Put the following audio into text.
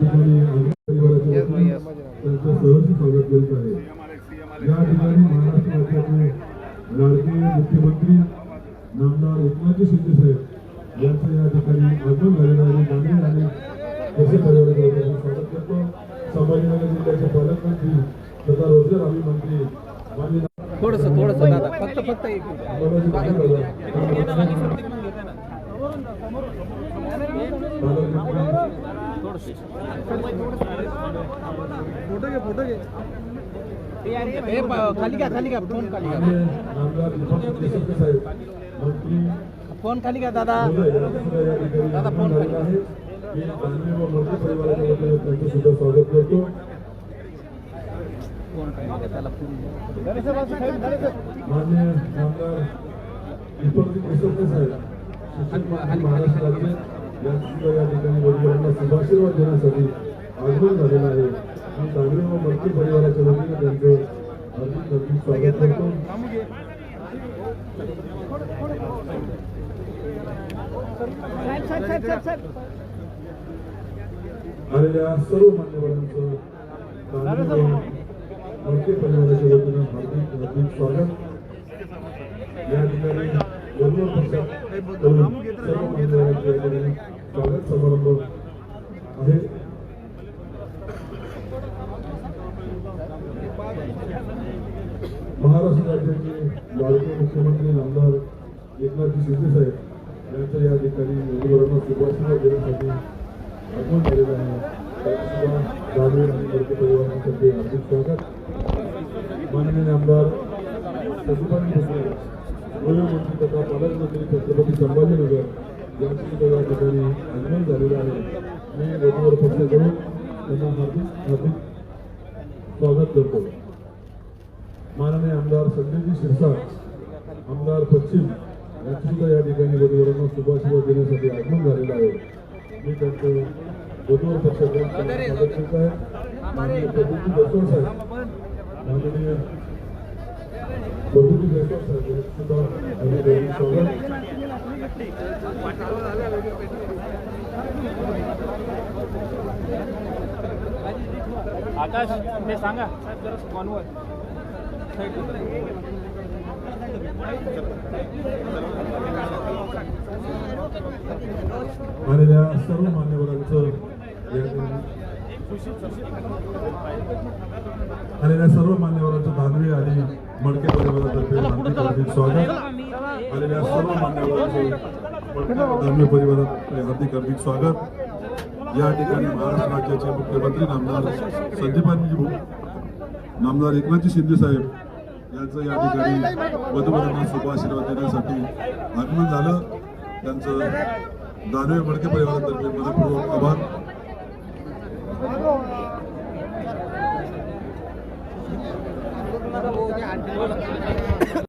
त्यांचं सहर्ष स्वागत करीत आहे या ठिकाणी महाराष्ट्र राज्याचे लाडके मुख्यमंत्री नामदार एकनाथजी शिंदे साहेब यांचं या ठिकाणी आगमन झालेलं आहे माननीय आणि कृषी परिवाराच्या वतीने स्वागत करतो संभाजीनगर जिल्ह्याचे पालकमंत्री तथा रोजगार हमी मंत्री माननीय थोडस थोडस दादा फक्त फक्त एक कोशिश फ़ोटो के फ़ोटो के खाली का खाली का फ़ोन खाली का फ़ोन खाली का दादा। दादा फ़ोन खाली माननीय आमदार दीपक साहेब महाराष्ट्र यांचं या ठिकाणी वडिलांना शुभाशीर्वाद देण्यासाठी आगमन झालेलं आहे. मी दानवे व परिवाराच्या वतीने त्यांचं हार्दिक हार्दिक स्वागत करतो. आलेल्या सर्व मान्यवरांचं परिवाराच्या वतीनं हार्दिक हार्दिक स्वागत. या ठिकाणी वधू व पक्षाकडून सर्व मान्यवरांच्या या ठिकाणी स्वागत आहे महाराष्ट्र राज्याचे लाडके मुख्यमंत्री आमदार एकनाथ शिंदे साहेब यांचं या ठिकाणी उमेदवारांना शुभाशीर्वाद देण्यासाठी आगमन झालेलं आहे. त्यांचं दानवे आणि गडके परिवारांसाठी हार्दिक स्वागत. माननीय आमदार सचिवांनी भोसले गृहमंत्री तथा पालकमंत्री छत्रपती संभाजीनगर या ठिकाणी आगमन झालेलं आहे. मी त्यांना हार्दिक हार्दिक स्वागत करतो. माननीय आमदार संजयजी शिरसाट आमदार पश्चिम यांचं सुद्धा या ठिकाणी वधूवरांना शुभाशीर्वाद देण्यासाठी आगमन झालेलं आहे. मी त्यांचं वधूवर पक्षाकडून स्वागत करत आहे. माननीय प्रभूजी जयस्वाल साहेब माननीय प्रभूजी जयस्वाल साहेब सुद्धा स्वागत आकाश ते सांगा. जरा कॉनवर आलेल्या सर्व मान्यवरांचं आलेल्या सर्व मान्यवरांचं दानवी आणि मडके परिवारातर्फे स्वागत. आलेल्या सर्व मान्यवरांचे मडके परिवारात हार्दिक हार्दिक स्वागत. या ठिकाणी महाराष्ट्र राज्याचे मुख्यमंत्री नामदार संदीपानजी भाऊ नामदार एकनाथजी शिंदे साहेब यांचं या ठिकाणी वधूवरांना शुभाशीर्वाद देण्यासाठी आगमन झालं. त्यांचं दानवे मडके परिवारातर्फे मनपूर्वक आभार.